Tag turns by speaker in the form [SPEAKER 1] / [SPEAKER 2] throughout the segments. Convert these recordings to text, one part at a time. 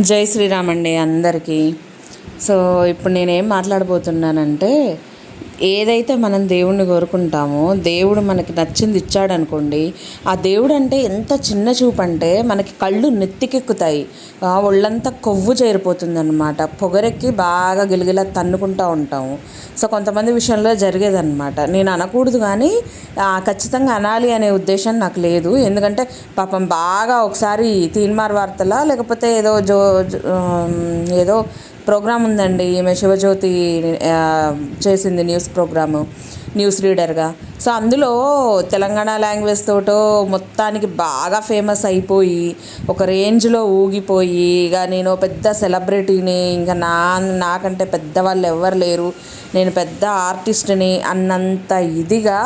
[SPEAKER 1] జై శ్రీరామ్ అండి అందరికీ. సో ఇప్పుడు నేనేం మాట్లాడబోతున్నానంటే ఏదైతే మనం దేవుణ్ణి కోరుకుంటామో దేవుడు మనకి నచ్చింది ఇచ్చాడనుకోండి ఆ దేవుడు అంటే ఎంత చిన్న చూపు అంటే మనకి కళ్ళు నెత్తికెక్కుతాయి. ఆ ఒళ్ళంతా కొవ్వు చేరిపోతుంది అనమాట పొగరెక్కి బాగా గిలగిలా తన్నుకుంటూ ఉంటాము. సో కొంతమంది విషయంలో జరిగేదన్నమాట. నేను అనకూడదు కానీ ఖచ్చితంగా అనాలి అనే ఉద్దేశం నాకు లేదు. ఎందుకంటే పాపం బాగా ఒకసారి తీన్మార్ వార్తలా లేకపోతే ఏదో జో ఏదో ప్రోగ్రామ్ ఉందండి. ఈమె శివజ్యోతి చేసింది న్యూస్ ప్రోగ్రాము న్యూస్ రీడర్గా. సో అందులో తెలంగాణ లాంగ్వేజ్ తోటో మొత్తానికి బాగా ఫేమస్ అయిపోయి ఒక రేంజ్లో ఊగిపోయి ఇక నేను పెద్ద సెలబ్రిటీని ఇంకా నా నాకంటే పెద్దవాళ్ళు ఎవ్వరు లేరు. నేను పెద్ద ఆర్టిస్ట్ని అన్నంత ఇదిగా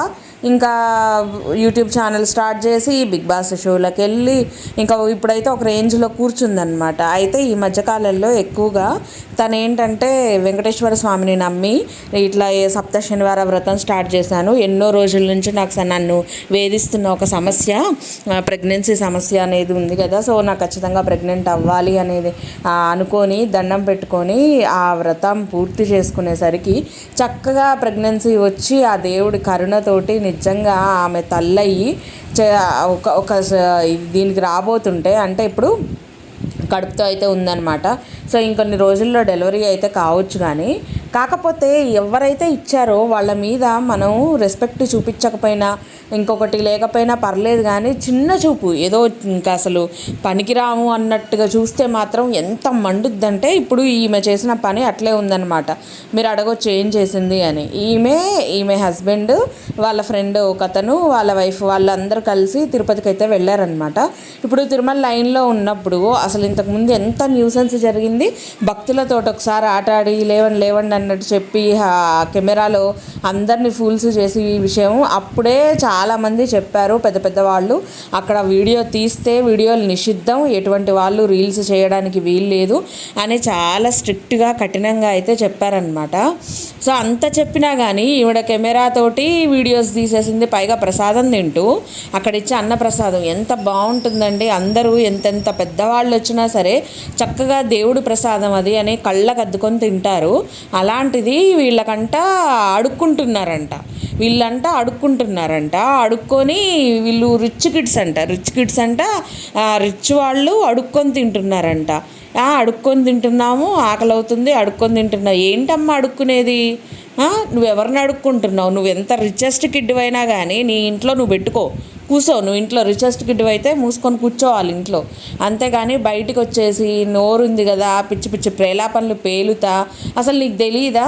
[SPEAKER 1] ఇంకా యూట్యూబ్ ఛానల్ స్టార్ట్ చేసి బిగ్ బాస్ షోలోకి వెళ్ళి ఇంకా ఇప్పుడైతే ఒక రేంజ్లో కూర్చుందనమాట అయితే ఈ మధ్యకాలంలో ఎక్కువగా తను ఏంటంటే వెంకటేశ్వర స్వామిని నమ్మి ఇట్లా ఏ సప్త శనివార వ్రతం స్టార్ట్ చేశాను. ఎన్నో రోజుల నుంచి నాకు నన్ను వేధిస్తున్న ఒక సమస్య ప్రెగ్నెన్సీ సమస్య అనేది ఉంది కదా. సో నాకు ఖచ్చితంగా ప్రెగ్నెంట్ అవ్వాలి అనేది అనుకొని దండం పెట్టుకొని ఆ వ్రతం పూర్తి చేసుకునేసరికి చక్కగా ప్రెగ్నెన్సీ వచ్చి ఆ దేవుడి కరుణతోటి నిజంగా ఆమె తల్లయ్యి ఒక ఒక స- దీనికి రాబోతుంటే అంటే ఇప్పుడు కడుపుతో అయితే ఉందన్నమాట. సో ఇంకొన్ని రోజుల్లో డెలివరీ అయితే కావచ్చు కానీ కాకపోతే ఎవరైతే ఇచ్చారో వాళ్ళ మీద మనం రెస్పెక్ట్ చూపించకపోయినా ఇంకొకటి లేకపోయినా పర్లేదు కానీ చిన్న చూపు. ఏదో ఇంకా అసలు పనికిరాము అన్నట్టుగా చూస్తే మాత్రం ఎంత మండుద్దంటే ఇప్పుడు ఈమె చేసిన పని అట్లే ఉందన్నమాట. మీరు అడగొచ్చు ఏం చేసింది అని. ఈమె ఈమె హస్బెండ్ వాళ్ళ ఫ్రెండ్ ఒక అతను వాళ్ళ వైఫ్ వాళ్ళందరూ కలిసి తిరుపతికి అయితే వెళ్ళారనమాట ఇప్పుడు తిరుమల లైన్లో ఉన్నప్పుడు అసలు ఇంతకుముందు ఎంత న్యూసెన్స్ జరిగింది. భక్తులతో ఒకసారి ఆట ఆడి లేవండి లేవండి అన్నట్టు చెప్పి కెమెరాలో అందరినీ ఫూల్స్ చేసి ఈ విషయం అప్పుడే చాలామంది చెప్పారు పెద్ద పెద్ద వాళ్ళు. అక్కడ వీడియో తీస్తే వీడియోలు నిషిద్ధం ఎటువంటి వాళ్ళు రీల్స్ చేయడానికి వీలు లేదు అని చాలా స్ట్రిక్ట్గా కఠినంగా అయితే చెప్పారనమాట సో అంత చెప్పినా కానీ ఈవిడ కెమెరా తోటి వీడియోస్ తీసేసింది పైగా ప్రసాదం తింటూ అక్కడ ఇచ్చే అన్నప్రసాదం ఎంత బాగుంటుందండి. అందరూ ఎంతెంత పెద్దవాళ్ళు వచ్చినా సరే చక్కగా దేవుడు ప్రసాదం అది అని కళ్ళకు అద్దుకొని తింటారు. అలాంటిది వీళ్ళకంట అడుక్కుంటున్నారంట. వీళ్ళంట అడుక్కుంటున్నారంట. అడుక్కొని వీళ్ళు రిచ్ కిడ్స్ అంట. రిచ్ కిడ్స్ అంట రిచ్ వాళ్ళు అడుక్కొని తింటున్నారంట. అడుక్కొని తింటున్నాము ఆకలి అవుతుంది అడుక్కొని తింటున్నావు. ఏంటమ్మా అడుక్కునేది? నువ్వెవరిని నువ్వు ఎవరిని అడుక్కుంటున్నావు? నువ్వు ఎంత రిచెస్ట్ కిడ్ అయినా కానీ నీ ఇంట్లో నువ్వు పెట్టుకో. కూర్చో నువ్వు ఇంట్లో రిచెస్ట్ కిడ్ అయితే మూసుకొని కూర్చోవాలి ఇంట్లో. అంతేగాని బయటికి వచ్చేసి నోరుంది కదా పిచ్చి పిచ్చి ప్రేలాపనలు పేలుతా. అసలు నీకు తెలియదా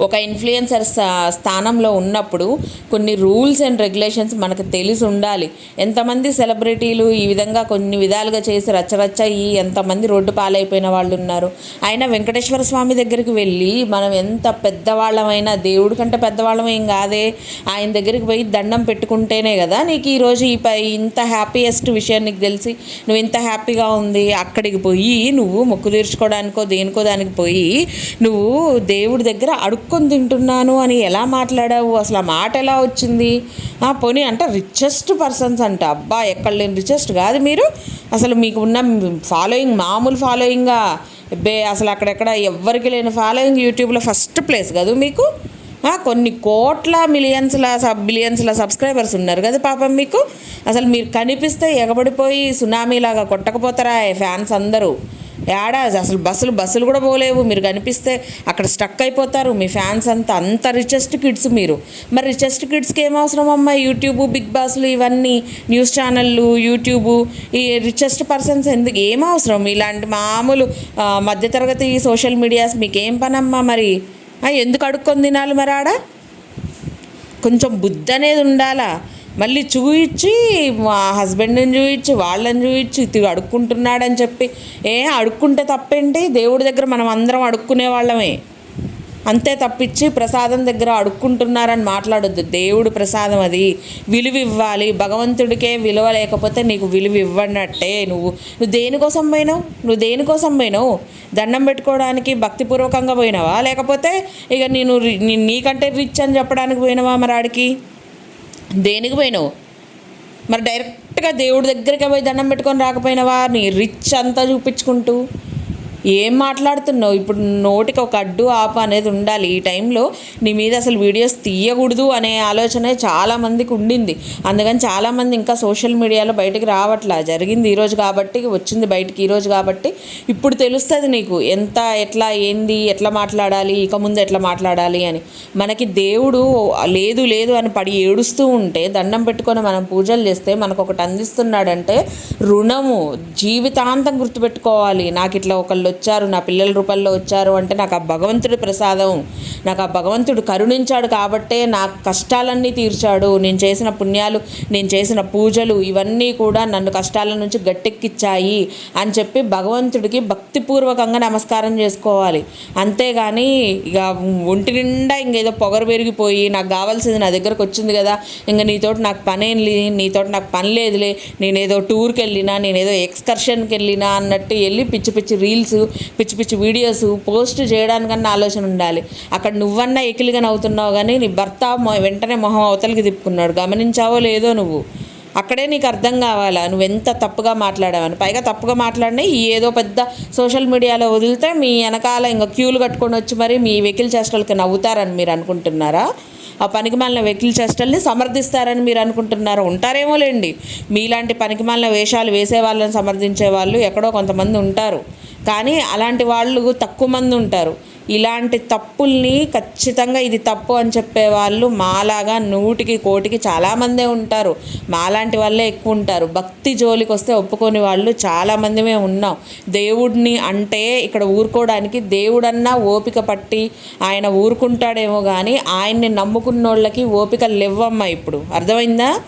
[SPEAKER 1] ఒక ఇన్ఫ్లుయెన్సర్ స్థానంలో ఉన్నప్పుడు కొన్ని రూల్స్ అండ్ రెగ్యులేషన్స్ మనకు తెలిసి ఉండాలి. ఎంతమంది సెలబ్రిటీలు ఈ విధంగా కొన్ని విధాలుగా చేసి రచ్చరచ్చ ఈ ఎంతమంది రోడ్డు పాలైపోయిన వాళ్ళు ఉన్నారు? అయినా వెంకటేశ్వర స్వామి దగ్గరికి వెళ్ళి మనం ఎంత పెద్దవాళ్ళమైనా దేవుడి కంటే పెద్దవాళ్ళం ఏం కాదే? ఆయన దగ్గరికి పోయి దండం పెట్టుకుంటేనే కదా నీకు ఈరోజు ఈ పై ఇంత హ్యాపీయెస్ట్ విషయం నీకు తెలిసి నువ్వు ఇంత హ్యాపీగా ఉంది అక్కడికి పోయి నువ్వు మొక్కు తీర్చుకోవడానికో దేనికో దానికి పోయి నువ్వు దేవుడి దగ్గర అడుక్కొని తింటున్నాను అని ఎలా మాట్లాడావు? అసలు ఆ మాట ఎలా వచ్చింది? ఆ పోనీ అంటే రిచెస్ట్ పర్సన్స్ అంట. అబ్బా ఎక్కడ లేని రిచెస్ట్ కాదు మీరు. అసలు మీకు ఉన్న ఫాలోయింగ్ మామూలు ఫాలోయింగా బే అసలు అక్కడెక్కడ ఎవ్వరికి లేని ఫాలోయింగ్ యూట్యూబ్లో ఫస్ట్ ప్లేస్ కదా మీకు? కొన్ని కోట్ల మిలియన్స్ల సబ్ బిలియన్స్ల సబ్స్క్రైబర్స్ ఉన్నారు కదా పాపం మీకు. అసలు మీరు కనిపిస్తే ఎగబడిపోయి సునామీలాగా కొట్టకపోతారా ఫ్యాన్స్ అందరూ? ఏడా అసలు బస్సులు బస్సులు కూడా పోలేవు. మీరు కనిపిస్తే అక్కడ స్టక్ అయిపోతారు. మీ ఫ్యాన్స్ అంతా అంత రిచెస్ట్ కిడ్స్ మీరు. మరి రిచెస్ట్ కిడ్స్కి ఏం అవసరం అమ్మా? యూట్యూబ్ బిగ్ బాస్లు ఇవన్నీ న్యూస్ ఛానళ్ళు యూట్యూబ్ ఈ రిచెస్ట్ పర్సన్స్ ఎందుకు? ఏం అవసరం? ఇలాంటి మామూలు మధ్యతరగతి సోషల్ మీడియాస్ మీకేం పనమ్మా మరి? ఎందుకు అడుక్కొని తినాలి మరి ఆడ కొంచెం బుద్ధి అనేది ఉండాలా? మళ్ళీ చూయించి మా హస్బెండ్ని చూయించి వాళ్ళని చూయించి ఇది అడుక్కుంటున్నాడని చెప్పి. ఏ అడుక్కుంటే తప్పేంటి? దేవుడి దగ్గర మనం అందరం అడుక్కునే వాళ్ళమే. అంతే తప్పించి ప్రసాదం దగ్గర అడుక్కుంటున్నారని మాట్లాడొద్దు. దేవుడు ప్రసాదం అది. విలువ ఇవ్వాలి భగవంతుడికే విలువ లేకపోతే నీకు విలువ ఇవ్వనట్టే నువ్వు నువ్వు దేనికోసం పోయినావు? నువ్వు దేనికోసం పోయినావు? దండం పెట్టుకోవడానికి భక్తిపూర్వకంగా పోయినావా? లేకపోతే ఇక నేను నీకంటే రిచ్ అని చెప్పడానికి పోయినావా మరి ఆడికి దేనికి పోయినావు? మరి డైరెక్ట్గా దేవుడి దగ్గరికి పోయి దండం పెట్టుకొని రాకపోయినావా నీ రిచ్ అంతా చూపించుకుంటూ ఏం మాట్లాడుతున్నావు? ఇప్పుడు నోటికి ఒక అడ్డు ఆప అనేది ఉండాలి. ఈ టైంలో నీ మీద అసలు వీడియోస్ తీయకూడదు అనే ఆలోచన చాలామందికి ఉండింది. అందుకని చాలామంది ఇంకా సోషల్ మీడియాలో బయటికి రావట్లా. జరిగింది ఈరోజు కాబట్టి వచ్చింది బయటికి ఈరోజు కాబట్టి. ఇప్పుడు తెలుస్తుంది నీకు ఎంత ఎట్లా ఏంది ఎట్లా మాట్లాడాలి ఇక ముందు ఎట్లా మాట్లాడాలి అని. మనకి దేవుడు లేదు లేదు అని పడి ఏడుస్తూ ఉంటే దండం పెట్టుకొని మనం పూజలు చేస్తే మనకు ఒకటి అందిస్తున్నాడంటే రుణము. జీవితాంతం గుర్తుపెట్టుకోవాలి. నాకు ఇట్లా ఒకళ్ళు వచ్చారు నా పిల్లల రూపంలో వచ్చారు అంటే నాకు ఆ భగవంతుడి ప్రసాదం నాకు ఆ భగవంతుడు కరుణించాడు కాబట్టే నా కష్టాలన్నీ తీర్చాడు. నేను చేసిన పుణ్యాలు నేను చేసిన పూజలు ఇవన్నీ కూడా నన్ను కష్టాల నుంచి గట్టెక్కిచ్చాయి అని చెప్పి భగవంతుడికి భక్తిపూర్వకంగా నమస్కారం చేసుకోవాలి. అంతేగాని ఇక ఒంటి నిండా ఇంకేదో పొగరు పెరిగిపోయి నాకు కావాల్సింది నా దగ్గరకు వచ్చింది కదా ఇంకా నీతోటి నాకు పనేం లే నీతోటి నాకు పని లేదులే నేనేదో టూర్కి వెళ్ళినా నేనేదో ఎక్స్కర్షన్కి వెళ్ళినా అన్నట్టు వెళ్ళి పిచ్చి పిచ్చి రీల్స్ పిచ్చి పిచ్చి వీడియోస్ పోస్ట్ చేయడానికన్నా ఆలోచన ఉండాలి. అక్కడ నువ్వన్నా ఎకిలిగా నవ్వుతున్నావు కానీ నీ భర్త వెంటనే మొహం అవతలికి తిప్పుకున్నాడు. గమనించావో లేదో నువ్వు. అక్కడే నీకు అర్థం కావాలా? నువ్వు ఎంత తప్పుగా మాట్లాడావని? పైగా తప్పుగా మాట్లాడినా ఈ ఏదో పెద్ద సోషల్ మీడియాలో వదిలితే మీ వెనకాల ఇంకా క్యూలు కట్టుకొని వచ్చి మరి మీ వెకిల్ చేష్టలకి నవ్వుతారని మీరు అనుకుంటున్నారా? ఆ పనికిమాలిన వెకిల్ చేష్టల్ని సమర్థిస్తారని మీరు అనుకుంటున్నారు ఉంటారేమో లేండి మీలాంటి పనికిమాలిన వేషాలు వేసే వాళ్ళని సమర్థించే వాళ్ళు ఎక్కడో కొంతమంది ఉంటారు. కానీ అలాంటి వాళ్ళు తక్కువ మంది ఉంటారు. ఇలాంటి తప్పుల్ని ఖచ్చితంగా ఇది తప్పు అని చెప్పే వాళ్ళు మాలాగా నూటికి కోటికి చాలామందే ఉంటారు. మాలాంటి వాళ్ళే ఎక్కువ ఉంటారు. భక్తి జోలికి వస్తే ఒప్పుకొని వాళ్ళు చాలామందిమే ఉన్నాం. దేవుడిని అంటే ఇక్కడ ఊరుకోవడానికి దేవుడన్నా ఓపిక పట్టి ఆయన ఊరుకుంటాడేమో కానీ ఆయన్ని నమ్ముకున్న వాళ్ళకి ఓపిక లేవమ్మా ఇప్పుడు. అర్థమైందా?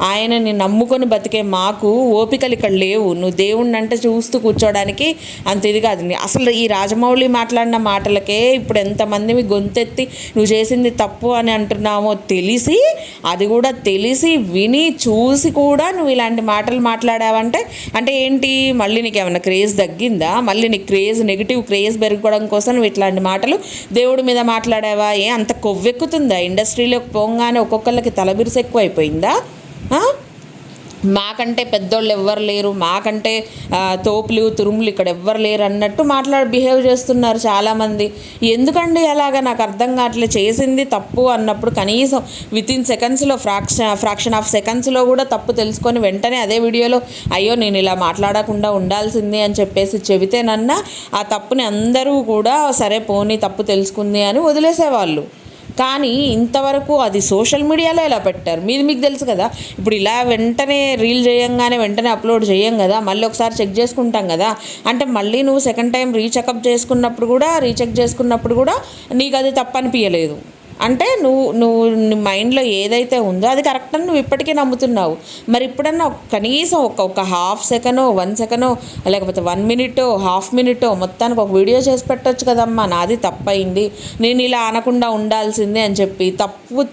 [SPEAKER 1] ఆయనని నమ్ముకొని బతికే మాకు ఓపికలు ఇక్కడ లేవు. నువ్వు దేవుణ్ణి అంటే చూస్తూ కూర్చోడానికి అంత ఇది కాదు. అసలు ఈ రాజమౌళి మాట్లాడిన మాటలకే ఇప్పుడు ఎంతమంది గొంతెత్తి నువ్వు చేసింది తప్పు అని అంటున్నామో తెలిసి అది కూడా తెలిసి విని చూసి కూడా నువ్వు ఇలాంటి మాటలు మాట్లాడావంటే అంటే ఏంటి? మళ్ళీ నీకు ఏమైనా క్రేజ్ తగ్గిందా? మళ్ళీ నీ క్రేజ్ నెగిటివ్ క్రేజ్ పెరుగుకోవడం కోసం నువ్వు ఇట్లాంటి మాటలు దేవుడి మీద మాట్లాడావా? ఏ అంత కొవ్వెక్కుతుందా? ఇండస్ట్రీలోకి పోగానే ఒక్కొక్కళ్ళకి తలబిరుసు ఎక్కువైపోయిందా? అయిపోయిందా మాకంటే పెద్దోళ్ళు ఎవ్వరు లేరు మాకంటే తోపులు తురుములు ఇక్కడ ఎవ్వరు లేరు అన్నట్టు మాట్లాడి బిహేవ్ చేస్తున్నారు చాలామంది. ఎందుకండి అలాగా? నాకు అర్థం కావట్లేదు చేసింది తప్పు అన్నప్పుడు కనీసం విత్ ఇన్ సెకండ్స్లో ఫ్రాక్షన్ ఫ్రాక్షన్ ఆఫ్ సెకండ్స్లో కూడా తప్పు తెలుసుకొని వెంటనే అదే వీడియోలో అయ్యో నేను ఇలా మాట్లాడకుండా ఉండాల్సింది అని చెప్పేసి చెబితేనన్నా ఆ తప్పుని అందరూ కూడా సరే పోనీ తప్పు తెలుసుకుంది అని వదిలేసేవాళ్ళు. కానీ ఇంతవరకు అది సోషల్ మీడియాలో ఎలా పెట్టారు? మీది మీకు తెలుసు కదా. ఇప్పుడు ఇలా వెంటనే రీల్ చేయంగానే వెంటనే అప్లోడ్ చేయం కదా. మళ్ళీ ఒకసారి చెక్ చేసుకుంటాం కదా. అంటే మళ్ళీ నువ్వు సెకండ్ టైం రీచెకప్ చేసుకున్నప్పుడు కూడా రీచెక్ చేసుకున్నప్పుడు కూడా నీకు అది తప్పనిపించలేదు అంటే నువ్వు నువ్వు నీ మైండ్లో ఏదైతే ఉందో అది కరెక్ట్ అని నువ్వు ఇప్పటికీ నమ్ముతున్నావు. మరి ఇప్పుడన్నా కనీసం ఒక ఒక హాఫ్ సెకనో వన్ సెకనో లేకపోతే వన్ మినిటో హాఫ్ మినిటో మొత్తానికి ఒక వీడియో చేసి పెట్టచ్చు కదమ్మా. నాది తప్పయింది నేను ఇలా అనకుండా ఉండాల్సిందే అని చెప్పి తప్పు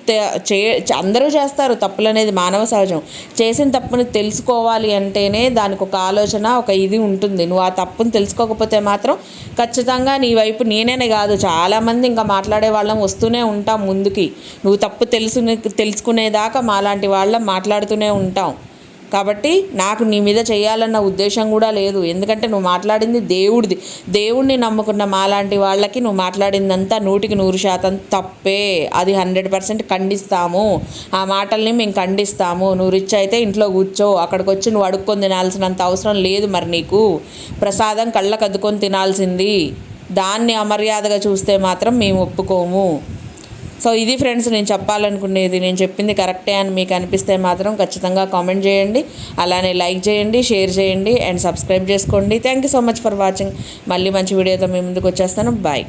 [SPEAKER 1] చే అందరూ చేస్తారు. తప్పులు అనేది మానవ సహజం. చేసిన తప్పుని తెలుసుకోవాలి అంటేనే దానికి ఒక ఆలోచన ఒక ఇది ఉంటుంది. నువ్వు ఆ తప్పుని తెలుసుకోకపోతే మాత్రం ఖచ్చితంగా నీ వైపు నేనే కాదు. చాలామంది ఇంకా మాట్లాడే వాళ్ళం వస్తూనే ఉంటాం. ముందుకి. నువ్వు తప్పు తెలుసు తెలుసుకునేదాకా మాలాంటి వాళ్ళం మాట్లాడుతూనే ఉంటాం. కాబట్టి నాకు నీ మీద చేయాలన్న ఉద్దేశం కూడా లేదు. ఎందుకంటే నువ్వు మాట్లాడింది దేవుడిది. దేవుడిని నమ్ముకున్న మాలాంటి వాళ్ళకి నువ్వు మాట్లాడిందంతా నూటికి నూరు శాతం తప్పే. అది హండ్రెడ్ పర్సెంట్ ఖండిస్తాము. ఆ మాటల్ని మేము ఖండిస్తాము. నువ్వు రిచ్ అయితే ఇంట్లో కూర్చో. అక్కడికి వచ్చి నువ్వు అడుక్కొని తినాల్సినంత అవసరం లేదు మరి నీకు. ప్రసాదం కళ్ళకద్దుకొని తినాల్సింది. దాన్ని అమర్యాదగా చూస్తే మాత్రం మేము ఒప్పుకోము. సో ఇది ఫ్రెండ్స్ నేను చెప్పాలనుకునేది నేను చెప్పింది కరెక్టే అని మీకు అనిపిస్తే మాత్రం ఖచ్చితంగా కామెంట్ చేయండి. అలానే లైక్ చేయండి షేర్ చేయండి అండ్ సబ్స్క్రైబ్ చేసుకోండి. Thank you so much for watching మళ్ళీ మంచి వీడియోతో మీ ముందుకు వచ్చేస్తాను. బాయ్